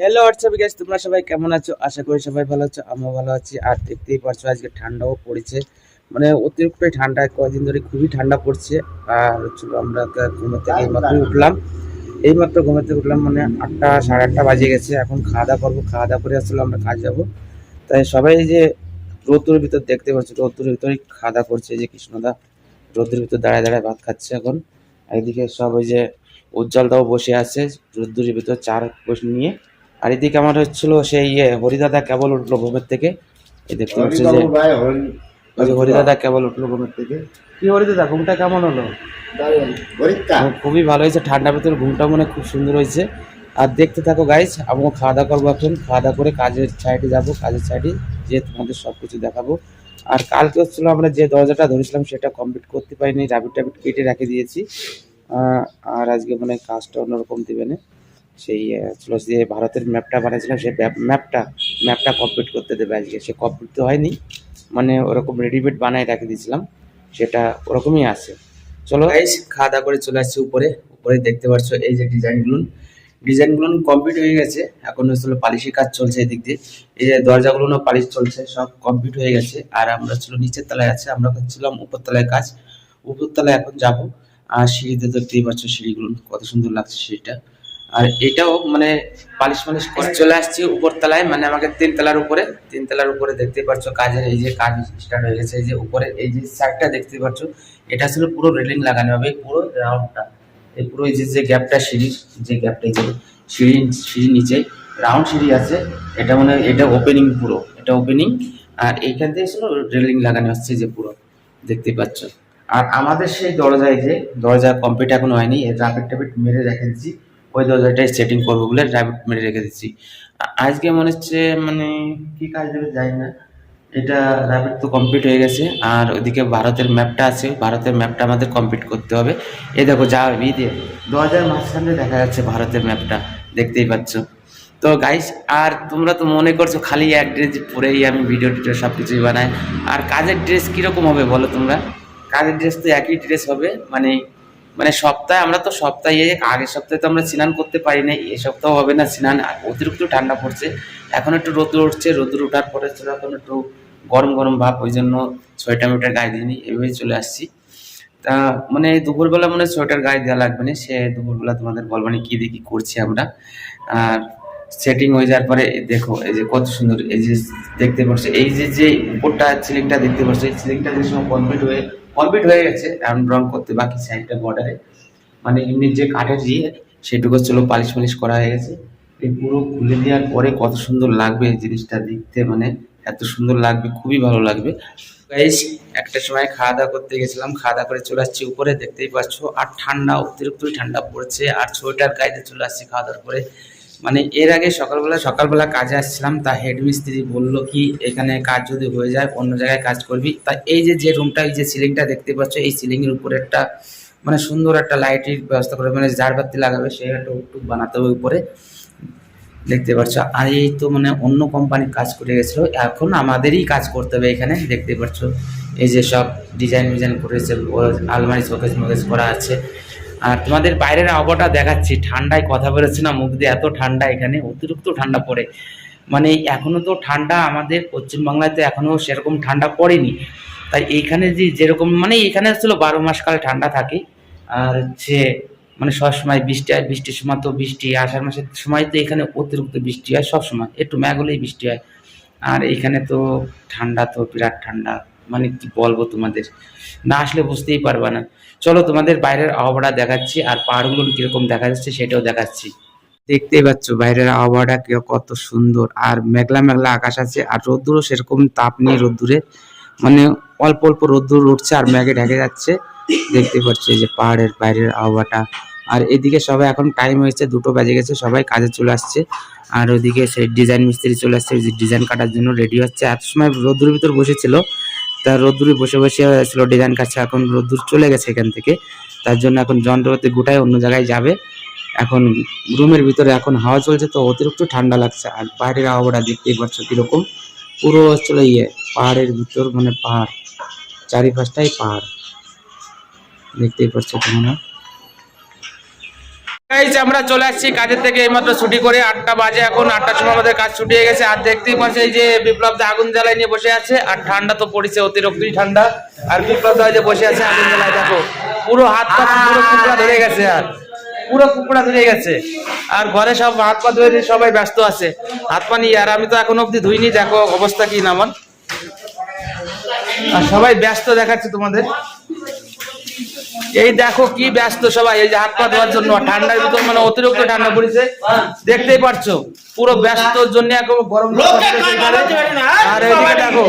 Hello WhatsApp guys তোমরা সবাই কেমন আছো? আশা করি সবাই ভালো আছো, আমিও ভালো আছি। আর দেখতেই পারছ, আজকে ঠান্ডাও পড়েছে। মানে অতিরিক্ত ঠান্ডা কয়েকদিন ধরে খুবই ঠান্ডা পড়ছে। আর হচ্ছে আমরা তো ঘুমে থেকে এইমাত্র উঠলাম। এইমাত্র ঘুমে থেকে উঠলাম মানে আটটা, সাড়ে আটটা বাজে গেছে। এখন খাওয়া দাওয়া করব, খাওয়া দাওয়া করে আসলে আমরা কাজ যাব। তাই সবাই যে রোদ্দুর ভিতর দেখতে পাচ্ছি রোদ্দুর ভিতরে খাওয়া দাওয়া করছে যে কৃষ্ণদা। রোদ্দুর ভিতর দাঁড়ায় দাঁড়ায় ভাত খাচ্ছে এখন। একদিকে সব ওই যে উজ্জ্বলদাও বসে আছে রোদ্দুরের ভিতর চার বসে নিয়ে। আর এদিকে আমার হচ্ছিল সেই ইয়ে হরিদাদা কেবল উঠল ঘুমের থেকে। এই দেখতে পাচ্ছি যে ওই যে হরিদাদা কেবল উঠল ঘুমের থেকে। কি হরিদাদা ঘুমটা কেমন হলো? খুবই ভালো হয়েছে ঠান্ডার ভিতরে ঘুমটা মনে হয় খুব সুন্দর হয়েছে। আর দেখতে থাকো গাইজ আমিও খাওয়া দাওয়া করব এখন। খাওয়া দাওয়া করে কাজের সাইডে যাব কাজের সাইডে যে তোমাদের সব কিছু দেখাবো। আর কালকে হচ্ছিল আমরা যে দরজাটা ধরেছিলাম সেটা কমপ্লিট করতে পারিনি রাবিট টাবিট কেটে রেখে দিয়েছি। আহ, আর আজকে মনে হয় কাজটা অন্যরকম দেবে না। সেই ছিল যে ভারতের ম্যাপটা বানিয়েছিলাম, সেই ম্যাপটা ম্যাপটা কমপ্লিট করতে দেবে আজকে। সে কমপ্লিট তো হয়নি মানে ওরকম রেডিমেড বানায় রেখে দিয়েছিলাম, সেটা ওরকমই আছে। চলো। গাইস খাওয়া দাওয়া করে চলে আসছি উপরে উপরে দেখতে পাচ্ছ এই যে ডিজাইনগুলো। ডিজাইনগুলো কমপ্লিট হয়ে গেছে, এখন হচ্ছিল পালিশের কাজ চলছে এদিক দিয়ে। এই যে দরজাগুলো পালিশ চলছে, সব কমপ্লিট হয়ে গেছে। আর আমরা ছিল নিচের তলায় আছে, আমরা করছিলাম উপর তলায় কাজ। উপর তলায় এখন যাব। আর সিঁড়িতে দেখতেই পাচ্ছ সিঁড়িগুলো, কত সুন্দর লাগছে সিঁড়িটা। আর এটাও মানে পালিশ মালিশ করে। চলে আসছি উপর তলায় মানে আমাকে তিন তলার উপরে। তিন তলার উপরে দেখতে পাচ্ছ কাজের এই যে কাজ স্টার্ট হয়ে গেছে। এই যে উপরে এই যে সাইডটা দেখতে পাচ্ছ, এটা ছিল পুরো রেলিং লাগানো হবে, পুরো রাউন্ডটা। এই পুরো এই যে যে গ্যাপটা সিঁড়ির যে গ্যাপটা এই যে সিঁড়ি সিঁড়ির নিচে, রাউন্ড সিঁড়ি আছে। এটা মানে এটা ওপেনিং পুরো, এটা ওপেনিং আর এইখান থেকে ছিল রেলিং লাগানো হচ্ছে যে পুরো দেখতে পাচ্ছ। আর আমাদের সেই দরজায় যে দরজা কমপ্লিট এখন হয়নি রাপিড টাপিড মেরে রেখে ওই দরজাটাই সেটিং করব বলে রাপিড মেরে রেখে দিচ্ছি। আজকে মনে হচ্ছে মানে কি কাজ দেবে জানি না। এটা র্যাপিড তো কমপ্লিট হয়ে গেছে, আর ওইদিকে ভারতের ম্যাপটা আছে, ভারতের ম্যাপটা আমাদের কমপ্লিট করতে হবে। এই দেখো, যা বিদে দু হাজার মাঝখানে দেখা যাচ্ছে ভারতের ম্যাপটা দেখতেই পাচ্ছ। তো গাইস আর তোমরা তো মনে করছ খালি এক ড্রেস পরেই আমি ভিডিও টিডিও সব কিছুই বানাই। আর কাজের ড্রেস কীরকম হবে বলো তোমরা? কাজের ড্রেস তো একই ড্রেস হবে মানে মানে সপ্তাহে আমরা তো সপ্তাহে, আগের সপ্তাহে তো আমরা স্নান করতে পারি না এ সপ্তাহ হবে না স্নান অতিরিক্ত ঠান্ডা পড়ছে। এখন একটু রোদ্র উঠছে, রোদ্র ওঠার পরে এখন একটু গরম গরম ভাব, ওই জন্য সোয়েটার মোয়েটার গায়ে দিইনি, এভাবেই চলে আসছি। তা মানে দুপুরবেলা মনে সোয়েটার গায়ে দেওয়া লাগবে না, সে দুপুরবেলা তোমাদের বলব না কী দেখি করছি আমরা। আর সেটিং হয়ে যাওয়ার পরে দেখো, এই যে কত সুন্দর, এই যে দেখতে পাচ্ছ, এই যে যে উপরটা সিলিংটা দেখতে পাচ্ছ, এই সিলিংটা যে সময় কমপ্লিট হয়ে কমপ্লিট হয়ে গেছে, এখন রং করতে বাকি সাইডটা বর্ডারে মানে এমনি যে কাঠের দিয়ে সেটুকু ছিল পালিশ মালিশ করা হয়ে গেছে। এই পুরো খুলে দেওয়ার পরে কত সুন্দর লাগবে জিনিসটা দেখতে মানে এত সুন্দর লাগবে, খুবই ভালো লাগবে। গাইস একটা সময় খাওয়া দাওয়া করতে গেছিলাম, খাওয়া দাওয়া করে চলে আসছি উপরে, দেখতেই পাচ্ছ, আর ঠান্ডা, অতিরিক্ত ঠান্ডা পড়ছে, আর সোয়েটার গাইতে চলে আসছি খাওয়া দাওয়ার পরে। মানে এর আগে সকালবেলা সকালবেলা কাজে আসছিলাম, তা হেডমিস্ত্রি বলল কি, এখানে কাজ যদি হয়ে যায়, অন্য জায়গায় কাজ করবি। তা এই যে যে রুমটা এই যে সিলিংটা দেখতে পাচ্ছ, এই সিলিংয়ের উপরে একটা মানে সুন্দর একটা লাইটের ব্যবস্থা করে মানে ঝাড়বাতি লাগাবে সেই একটা উটুক বানাতে হবে উপরে। দেখতে পাচ্ছ, আর এই তো মানে অন্য কোম্পানির কাজ করে গেছিল, এখন আমাদেরই কাজ করতে হবে এখানে, দেখতে পাচ্ছ। এই যে সব ডিজাইন ডিজাইন করেছে আলমারি শোকেস মোকেজ করা আছে। আর তোমাদের বাইরের আবহাওয়াটা দেখাচ্ছি। ঠান্ডায় কথা বেরোচ্ছে না, মুখ দিয়ে এত ঠান্ডা এখানে, অতিরিক্ত ঠান্ডা পড়ে। মানে এখনও তো ঠান্ডা আমাদের পশ্চিমবাংলায় তো এখনও সেরকম ঠান্ডা পড়েনি। তাই এইখানে যে যেরকম মানে এখানে ছিল বারো মাস কালে ঠান্ডা থাকে। আর হচ্ছে মানে সবসময় বৃষ্টি হয়, বৃষ্টির সময় তো বৃষ্টি, আষাঢ় মাসের সময় তো এখানে অতিরিক্ত বৃষ্টি হয় সবসময়। একটু মেঘ হলেই বৃষ্টি হয়। আর এখানে তো ঠান্ডা তো বিরাট ঠান্ডা। মানে কি বলব তোমাদের? না আসলে বুঝতেই পারবে না। চলো তোমাদের বাইরের আবহাওয়াটা দেখাচ্ছি আর পাহাড়গুলো কীরকম দেখা যাচ্ছে সেটাও দেখাচ্ছি। দেখতেই পাচ্ছ বাইরের আবহাওয়াটা কত সুন্দর আর মেঘলা মেঘলা আকাশ আছে আর রোদ্দুরও সেরকম তাপ নেই রোদ্দুরে। মানে অল্প অল্প রোদ্দুর উঠছে আর মেঘে ঢেকে যাচ্ছে। দেখতে পাচ্ছ যে পাহাড়ের বাইরের আবহাওয়াটা। আর এদিকে সবাই এখন টাইম হয়েছে, দুটো বাজে গেছে, সবাই কাজে চলে আসছে। আর ওদিকে সেই ডিজাইন মিস্ত্রি চলে আসছে ডিজাইন কাটার জন্য রেডি হচ্ছে। এত সময় রোদ্দুরের ভিতর বসেছিল। তা রোদ্দুরে বসে বসে ছিল ডিজাইন কাটছে এখন রোদ্দুর চলে গেছে এখান থেকে। তার জন্য এখন যন্ত্রপাতি গোটায় অন্য জায়গায় যাবে। এখন রুমের ভিতরে এখন হাওয়া চলছে তো অতিরিক্ত ঠান্ডা লাগছে। আর বাইরের আবহাওয়াটা দেখতেই পাচ্ছ কীরকম? পুরো চলে ইয়ে পাহাড়ের ভিতর মানে পাহাড়, চারিপাশটাই পাহাড়। দেখতেই পাচ্ছ তোমরা আমরা চলে আসছি কাজের থেকে এইমাত্র ছুটি করে আটটা বাজে এখন, আটটার সময় আমাদের কাজ ছুটি হয়ে গেছে। আর দেখতেই পাচ্ছি যে বিপ্লব দা আগুন জ্বালাই নিয়ে বসে আছে, আর ঠান্ডা তো পড়েছে অতিরিক্তই ঠান্ডা। আর বিপ্লব দা যে বসে আছে, আগুন জ্বালায়, দেখো, পুরো হাত পা পুরো ধরে গেছে আর। পুরো কুকড়া ধরে গেছে। আর ঘরে সব হাত পা ধুয়ে সবাই ব্যস্ত আছে। হাত পা নিয়ে, আর আমি তো এখন অব্দি ধুইনি, দেখো অবস্থা কি না আমার। আর সবাই ব্যস্ত দেখাচ্ছে তোমাদের। এই দেখো কি ব্যস্ত সবাই এই যে হাত পা ধোয়ার জন্য ঠান্ডার ভিতর মানে অতিরিক্ত ঠান্ডা পড়েছে দেখতেই পারছ পুরো ব্যস্তর জন্য এখন গরম। আর এদিকে দেখো